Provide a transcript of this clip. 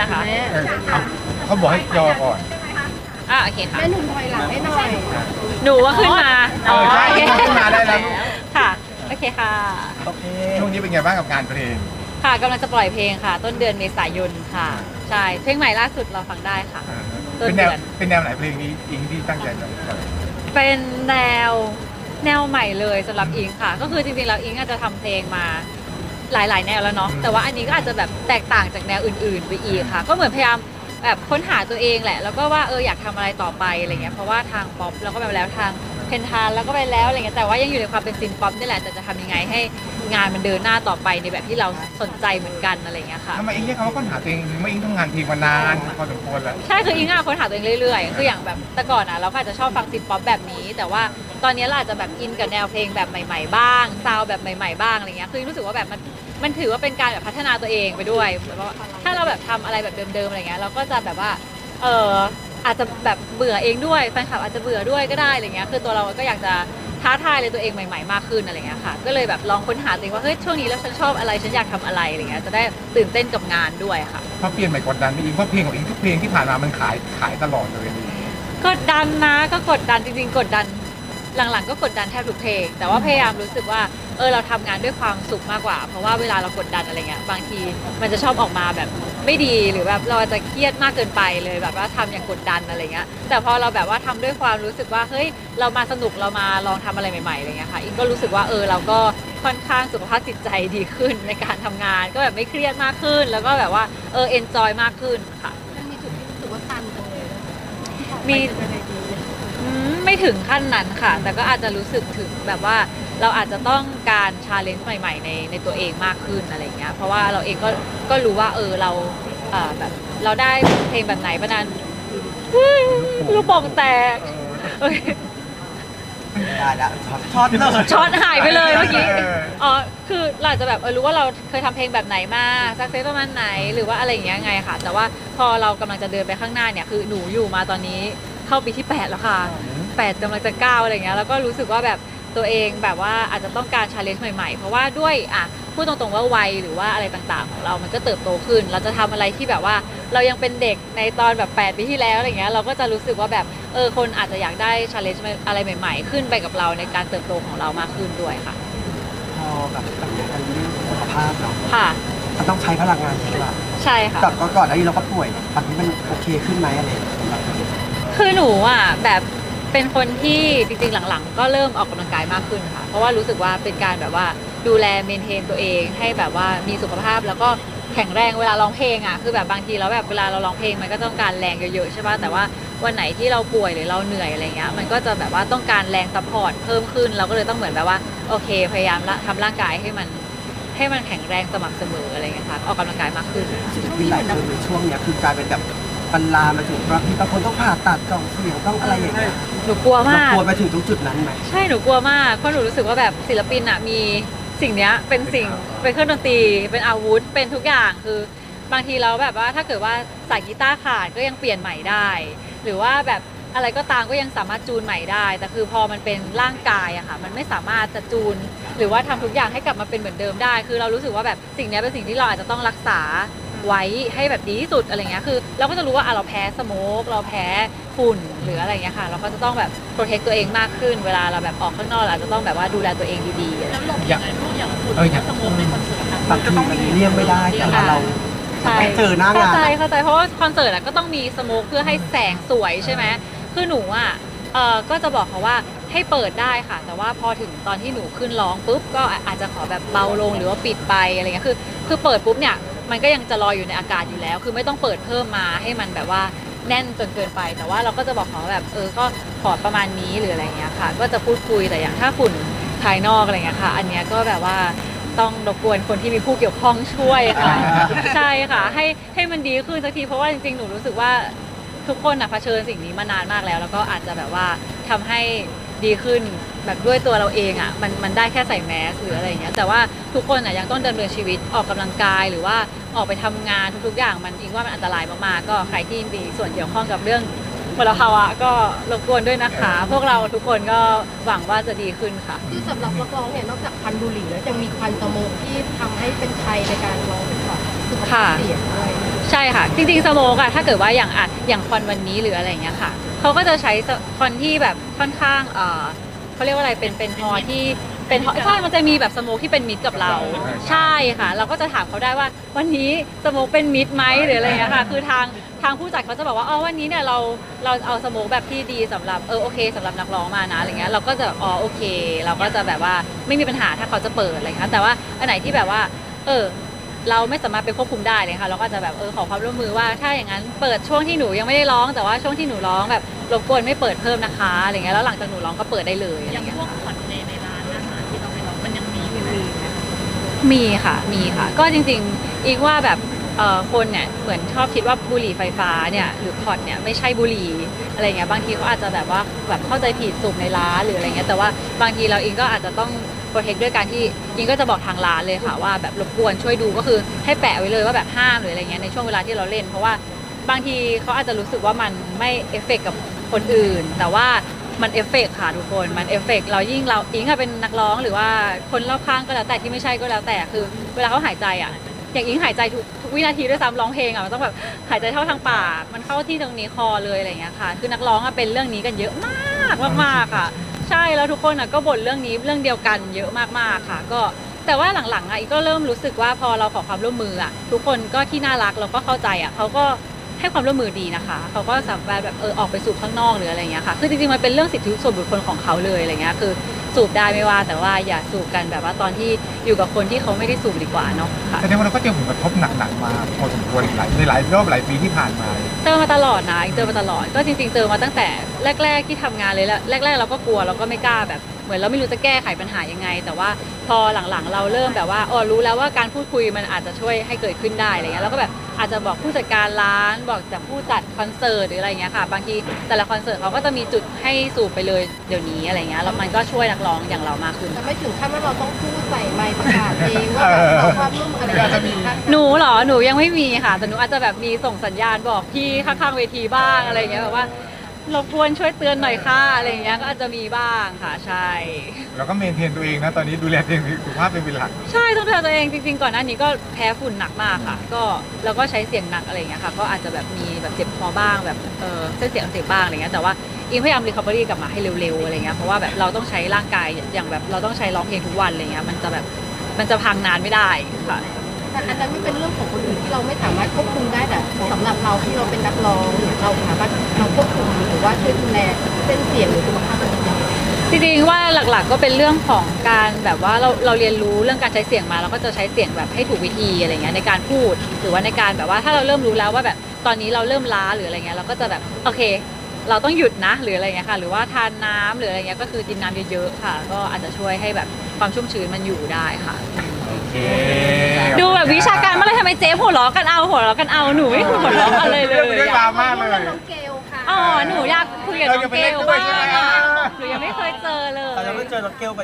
นะคะแม่เออเขาเขาบอกให้ยอก่อน อะโอเคค่ะ แม่หนุ่มถอยหลังให้หน่อยหนูว่าขึ้นมาเออใช่โอเคขึ้นมาได้แล้วค่ะ โอเคค่ะโอเคช่วงนี้เป็นไงบ้างกับงานเพลงค่ะกำลังจะปล่อยเพลงค่ะ ต้นเดือนเมษายนค่ะ ใช่ เพลงใหม่ล่าสุดเราฟังได้ค่ะเออต้นเป็นแนวเดือน เป็นแนวไหนเพลงนี้อิงที่ตั้งใจจะปล่อยเป็นแนวแนวใหม่เลยสำหรับอิงค่ะ ก็คือจริงๆแล้วอิงอาจจะทำเพลงมา หลายๆ แนวแล้วเนาะแต่ว่าอันนี้ก็อาจจะแบบแตกต่างจากแนวอื่น ๆ ไปอีกค่ะ ก็เหมือนพยายามแบบค้นหาตัวเองแหละ แล้วก็ว่าเอออยากทำอะไรต่อไปอะไรเงี้ยเพราะว่าทางป๊อปเราก็ไปแล้วทาง เพนทานแล้วก็ไปแล้วอะไรเงี้ยแต่ว่ายังอยู่ในความเป็นซินป๊อปนี่แหละแต่จะทำยังไงให้งานมันเดินหน้าต่อไปในแบบที่เราสนใจเหมือนกันอะไรเงี้ยค่ะ ทำไมอิงเรียกเขาว่าค้นหาตัวเองไม่อิงทำงานเพลงมานานพอสมควรแล้ว ใช่คืออิงอะค้นหาตัวเองเรื่อยๆ คืออย่างแบบแต่ก่อนอะเราก็อาจจะชอบฟังซิปป๊อปแบบนี้ แต่ว่าตอนนี้เราอาจจะแบบอินกับแนวเพลงแบบใหม่ๆบ้างซาวด์แบบใหม่ๆบ้างอะไรเงี้ยคืออิงรู้สึกว่าแบบมันมันถือว่าเป็นการแบบพัฒนาตัวเองไปด้วยแบบว่าถ้าเราแบบทำอะไรแบบเดิมๆอะไรเงี้ยเราก็จะแบบว่าเออ อาจจะแบบเบื่อเองด้วยแฟนคลับอาจจะเบื่อด้วยก็ได้อะไรเงี้ยคือตัวเราก็อยากจะท้าทายเลยตัวเองใหม่ ๆ มากขึ้นอะไรเงี้ยค่ะ ก็เลยแบบลองค้นหาตัวเองว่าเฮ้ยช่วงนี้แล้วฉันชอบอะไรฉันอยากทำอะไรอะไรเงี้ยจะได้ตื่นเต้นกับงานด้วยค่ะ เพราะเปลี่ยนใหม่กดดันไม่อิงเพราะเพลงของอิงทุกเพลงที่ผ่านมามันขายขายตลอดเลยกดดันนะก็กดดันจริงๆ กดดันหลังๆ ก็กดดันแทบทุกเพลง แต่ว่าพยายามรู้สึกว่า เออเราทำงานด้วยความสุขมากกว่า เพราะว่าเวลาเรากดดันอะไรเงี้ยบางทีมันจะชอบออกมาแบบไม่ดีหรือแบบเราอาจจะเครียดมากเกินไปเลยแบบว่าทำอย่างกดดันอะไรเงี้ยแต่พอเราแบบว่าทำด้วยความรู้สึกว่าเฮ้ยเรามาสนุกเรามาลองทำอะไรใหม่ๆอะไรเงี้ยค่ะอิงก็รู้สึกว่าเออเราก็ค่อนข้างสุขภาพจิตใจดีขึ้นในการทำงาน ก็แบบไม่เครียดมากขึ้น แล้วก็แบบว่าเออเอนจอยมากขึ้นค่ะมันมีจุดที่รู้สึกว่าตันจังเลยนะมี ไปในดี อืมไม่ ถึงขั้นนั้นค่ะ แต่ก็อาจจะรู้สึกถึงแบบว่าเราอาจจะต้องการชาเลนจ์ใหม่ ๆ ในในตัวเองมากขึ้นอะไรเงี้ยเพราะว่าเราเองก็ก็รู้ว่าเออเราเอ่อแบบเราได้เพลงแบบไหนประนานลูกโป่งแตกโอเคได้แล้วช็อตช็อตเลยช็อตหายไปเลยเมื่อกี้เอออ๋อคือเราอาจจะแบบเออรู้ว่าเราเคยทำเพลงแบบไหนมาสักเซสประมาณไหนหรือว่าอะไรอย่างเงี้ยไงค่ะ แต่ว่าพอเรากำลังจะเดินไปข้างหน้าเนี่ยคือหนูอยู่มาตอนนี้เข้าปีที่ 8 แล้วค่ะ 8กำลังจะ9อะไรอย่างเงี้ยแล้วก็รู้สึกว่าแบบตัวเองแบบว่าอาจจะต้องการชาเลนจ์ใหม่ๆ เพราะว่าด้วยอะพูดตรงๆว่าวัยหรือว่าอะไรต่างๆ ของเรา มันก็เติบโตขึ้น เราจะทำอะไรที่แบบว่า เรายังเป็นเด็กในตอนแบบ8ปีที่แล้วอะไรเงี้ยเราก็จะรู้สึกว่าแบบเออคนอาจจะอยากได้ชาเลนจ์อะไรใหม่ ๆ ขึ้นไปกับเราในการเติบโตของเรามากขึ้นด้วยค่ะพอแบบทำงานเรื่องสุขภาพเนาะค่ะมันต้องใช้พลังงานเยอะอะใช่ค่ะก่อนก่อนหน้านี้เราก็ป่วยตอนนี้มันโอเคขึ้นไหมอะไรอย่างเงี้ยคือหนูอะแบบ เป็นคนที่จริงๆหลังๆ ก็เริ่มออกกำลังกายมากขึ้นค่ะ เพราะว่ารู้สึกว่าเป็นการแบบว่าดูแลเมนเทนตัวเอง ให้แบบว่ามีสุขภาพแล้วก็แข็งแรงเวลาร้องเพลงอะคือแบบบางทีแล้วแบบเวลาเราร้องเพลงมันก็ต้องการแรงเยอะๆใช่ป่ะแต่ว่าวันไหนที่เราป่วยหรือเราเหนื่อยอะไรเงี้ยมันก็จะแบบว่าต้องการแรงซัพพอร์ตเพิ่มขึ้น เราก็เลยต้องเหมือนแบบว่าโอเค พยายามละทำร่างกายให้มันให้มันแข็งแรงสม่ำเสมออะไรเงี้ยค่ะออกกำลังกายมากขึ้น ศิลปินหลายคนในช่วงเนี้ยคือกลายเป็นแบบ บรรลามมาถึงว่าบางคนต้องผ่าตัดกล่องเสียงต้องอะไรอย่างเงี้ยหนูกลัวเรามาก กลัวไปถึงตรงจุดนั้นไหม ใช่หนูกลัวมากเพราะหนูรู้สึกว่าแบบศิลปินอะมีสิ่งเนี้ยเป็นสิ่งเป็นเครื่องดนตรีเป็นอาวุธเป็นทุกอย่างคือบางทีเราแบบว่าถ้าเกิดว่าสายกีตาร์ขาดก็ยังเปลี่ยนใหม่ได้ หรือว่าแบบอะไรก็ตามก็ยังสามารถจูนใหม่ได้ แต่คือพอมันเป็นร่างกายอะค่ะมันไม่สามารถจะจูน หรือว่าทำทุกอย่างให้กลับมาเป็นเหมือนเดิมได้ คือเรารู้สึกว่าแบบสิ่งเนี้ยเป็นสิ่งที่เราอาจจะต้องรักษา ไว้ให้แบบดีที่สุดอะไรเงี้ยคือ เราก็จะรู้ว่าอะเราแพ้สโมกเราแพ้ฝุ่นหรืออะไรเงี้ยค่ะ เราก็จะต้องแบบโปรเทคตัวเองมากขึ้น เวลาเราแบบออกข้างนอกเราอาจจะต้องแบบว่าดูแลตัวเองดีๆอะไรเงี้ยอย่างเอออย่างบางทีมันเลี่ยงไม่ได้แต่ว่าเรา ใช่เจอหน้างาน เข้าใจเข้าใจเพราะว่าคอนเสิร์ตอะก็ต้องมีสโมกเพื่อให้แสงสวยใช่ไหมคือหนูอะเออก็จะบอกเขาว่าให้เปิดได้ค่ะ แต่ว่าพอถึงตอนที่หนูขึ้นร้องปุ๊บก็อาจจะขอแบบเบาลงหรือว่าปิดไปอะไรเงี้ยคือ คือเปิดปุ๊บเนี่ย มันก็ยังจะลอยอยู่ในอากาศอยู่แล้ว คือไม่ต้องเปิดเพิ่มมาให้มันแบบว่าแน่นจนเกินไป แต่ว่าเราก็จะบอกเขาแบบเออก็ขอประมาณนี้หรืออะไรเงี้ยค่ะ ก็จะพูดคุยแต่อย่างถ้าฝุ่นภายนอกอะไรเงี้ยค่ะ อันเนี้ยก็แบบว่าต้องรบกวนคนที่มีผู้เกี่ยวข้องช่วยค่ะ ใช่ค่ะ ให้ให้มันดีขึ้นสักทีเพราะว่าจริงๆหนูรู้สึกว่าทุกคนอะเผชิญสิ่งนี้มานานมากแล้ว แล้วก็อาจจะแบบว่าทำให้ดีขึ้น แบบด้วยตัวเราเองอะมันมันได้แค่ใส่แมสหรืออะไรอย่างเงี้ยแต่ว่าทุกคนอะยังต้องดำเนินชีวิตออกกำลังกายหรือว่าออกไปทำงานทุกๆอย่างมันอิงว่ามันอันตรายมากๆก็ใครที่มีส่วนเกี่ยวข้องกับเรื่องมลภาวะก็รบกวนด้วยนะคะ พวกเราทุกคนก็หวังว่าจะดีขึ้นค่ะ คือสำหรับนักร้องเนี่ยนอกจากควันบุหรี่แล้วยังมีควันสโมกที่ทำให้เป็นภัยในการร้องเป็นแบบสุขภาพเสียงด้วยใช่ค่ะ จริงๆสโมกอะถ้าเกิดว่าอย่างอะอย่างคอนวันนี้หรืออะไรอย่างเงี้ยค่ะเขาก็จะใช้คอนที่แบบค่อนข้างเออ เขาเรียกว่าอะไรเป็นเป็นฮอที่เป็นฮอใช่มันจะมีแบบสโมกที่เป็นมิตรกับเรา ใช่ค่ะ เราก็จะถามเขาได้ว่า วันนี้สโมกเป็นมิตรไหมหรืออะไรอย่างเงี้ยค่ะ คือทางทางผู้จัดเขาจะบอกว่าอ๋อวันนี้เนี่ยเราเราเอาสโมกแบบที่ดีสำหรับเออโอเคสำหรับนักร้องมานะอะไรเงี้ยเราก็จะอ๋อโอเค เราก็จะแบบว่าไม่มีปัญหาถ้าเขาจะเปิดอะไรเงี้ยแต่ว่าอันไหนที่แบบว่า เออเราไม่สามารถไปควบคุมได้เลยค่ะ เราก็จะแบบเออขอความร่วมมือว่าถ้าอย่างนั้นเปิดช่วงที่หนูยังไม่ได้ร้อง แต่ว่าช่วงที่หนูร้องแบบ รบกวนไม่เปิดเพิ่มนะคะอะไรเงี้ยแล้วหลังจากหนูร้องก็เปิดได้เลยอะไรอย่างเงี้ยพวกคอนในในร้านอาหารที่เราไปลองมันยังมีอยู่ไหมมีค่ะมีค่ะ ก็จริงๆอีกว่าแบบเอ่อคนเนี่ยเหมือนชอบคิดว่าบุหรี่ไฟฟ้าเนี่ยหรือพอดเนี่ยไม่ใช่บุหรี่อะไรเงี้ยบางทีเขาอาจจะแบบว่าแบบเข้าใจผิดสูบในร้านหรืออะไรเงี้ยแต่ว่าบางทีเราเองก็อาจจะต้องโปรเทคด้วยการที่อิงก็จะบอกทางร้านเลยค่ะว่าแบบรบกวนช่วยดูก็คือให้แปะไว้เลยว่าแบบห้ามหรืออะไรเงี้ยในช่วงเวลาที่เราเล่น เพราะว่าบางทีเขาอาจจะรู้สึกว่ามันไม่เอฟเฟกต์กับ คนอื่น แต่ว่ามันเอฟเฟกต์ค่ะทุกคน มันเอฟเฟกต์เรายิ่งเราอิงอะเป็นนักร้องหรือว่าคนรอบข้างก็แล้วแต่ที่ไม่ใช่ก็แล้วแต่คือ เวลาเขาหายใจอะอย่างอิงหายใจทุกวินาทีด้วยซ้ำร้องเพลงอะมันต้องแบบหายใจเท่าทางปากมันเข้าที่ตรงนี้คอเลยอะไรอย่างเงี้ยค่ะ คือนักร้องอะเป็นเรื่องนี้กันเยอะมากมากๆค่ะ ใช่แล้วทุกคนอะก็บ่นเรื่องนี้เรื่องเดียวกันเยอะมากๆค่ะ ก็แต่ว่าหลังๆอะอีกก็เริ่มรู้สึกว่าพอเราขอความร่วมมืออะทุกคนก็ที่น่ารักแล้วก็เข้าใจอะเขาก็ ให้ความร่วมมือดีนะคะเขาก็สามารถแบบเออออกไปสูบข้างนอกหรืออะไรอย่างเงี้ยค่ะคือจริงๆมันเป็นเรื่องสิทธิส่วนบุคคลของเขาเลยอะไรเงี้ยคือสูบได้ไม่ว่าแต่ว่าอย่าสูบกันแบบว่าตอนที่อยู่กับคนที่เขาไม่ได้สูบดีกว่าเนาะค่ะ แสดงว่าเราก็เจอผลกระทบหนักๆมาพอสมควรหลายในหลายรอบหลายปีที่ผ่านมาเจอมาตลอดนะเจอมาตลอดก็จริง ๆ เจอมาตั้งแต่แรก ๆ ที่ทำงานเลยแหละแรก ๆ เราก็กลัวเราก็ไม่กล้าแบบ เหมือนเราไม่รู้จะแก้ไขปัญหายังไง แต่ว่าพอหลังๆ เราเริ่มแบบว่าอ๋อรู้แล้วว่าการพูดคุยมันอาจจะช่วยให้เกิดขึ้นได้อะไรเงี้ยเราก็แบบ อาจจะบอกผู้จัดการร้านบอกจากผู้จัดคอนเสิร์ตหรืออะไรเงี้ยค่ะ บางทีแต่ละคอนเสิร์ตเขาก็จะมีจุดให้สูบไปเลยเดี๋ยวนี้อะไรเงี้ยแล้วมันก็ช่วยนักร้องอย่างเรามากขึ้น แต่ไม่ถึงขั้นว่าเราต้องพูดใส่ไมค์ประกาศเองว่าแบบขอความร่วมมืออะไรอย่างเงี้ยหนูเหรอหนูยังไม่มีค่ะ แต่หนูอาจจะแบบมีส่งสัญญาณบอกพี่ข้างๆเวทีบ้างอะไรอย่างเงี้ยแบบว่า รบกวนช่วยเตือนหน่อยค่ะอะไรอย่างเงี้ยก็อาจจะมีบ้างค่ะใช่ เราก็เมนเทนตัวเองนะตอนนี้ดูแลตัวเองสุขภาพเป็นหลักใช่ต้องดูแลตัวเองจริงๆก่อนหน้านี้ก็แพ้ฝุ่นหนักมากค่ะ ก็แล้วก็ใช้เสียงหนักอะไรอย่างเงี้ยค่ะ ก็อาจจะแบบมีแบบเจ็บคอบ้างแบบเออเส้นเสียงอักเสียบ้างอะไรเงี้ยแต่ว่าอิงพยายามรีคอเวอรี่กลับมาให้เร็วๆอะไรเงี้ยเพราะว่าแบบเราต้องใช้ร่างกายอย่างแบบเราต้องใช้ร้องเพลงทุกวันอะไรเงี้ยมันจะแบบมันจะพังนานไม่ได้ค่ะ แต่อันนั้นไม่เป็นเรื่องของคนอื่นที่เราไม่สามารถควบคุมได้แต่สำหรับเราที่เราเป็นนักร้องเราสามารถเราควบคุมหรือว่าช่วยดูแลเส้นเสียงหรือสุขภาพตัวเองจริงๆว่าหลักๆก็เป็นเรื่องของการแบบว่าเราเราเรียนรู้เรื่องการใช้เสียงมาเราก็จะใช้เสียงแบบให้ถูกวิธีอะไรเงี้ยในการพูดหรือว่าในการแบบว่าถ้าเราเริ่มรู้แล้วว่าแบบตอนนี้เราเริ่มล้าหรืออะไรเงี้ยเราก็จะแบบโอเค เราต้องหยุดนะหรืออะไรเงี้ยค่ะ หรือว่าทานน้ำหรืออะไรเงี้ยก็คือกินน้ำเยอะๆค่ะ ก็อาจจะช่วยให้แบบความชุ่มชื้นมันอยู่ได้ค่ะ ดูแบบวิชาการเมื่อไหรทำไมเจ๊หัวเราะกันเอาหัวเราะกันเอาหนูไม่หัวเราะอะไรเลยเรื่องอะดราม่าเลย น้องเกลค่ะอ๋อหนูอยากคุยกับน้องเกลบ้างอะหนูยังไม่เคยเจอเลย เราจะไม่เจอน้องเกลไป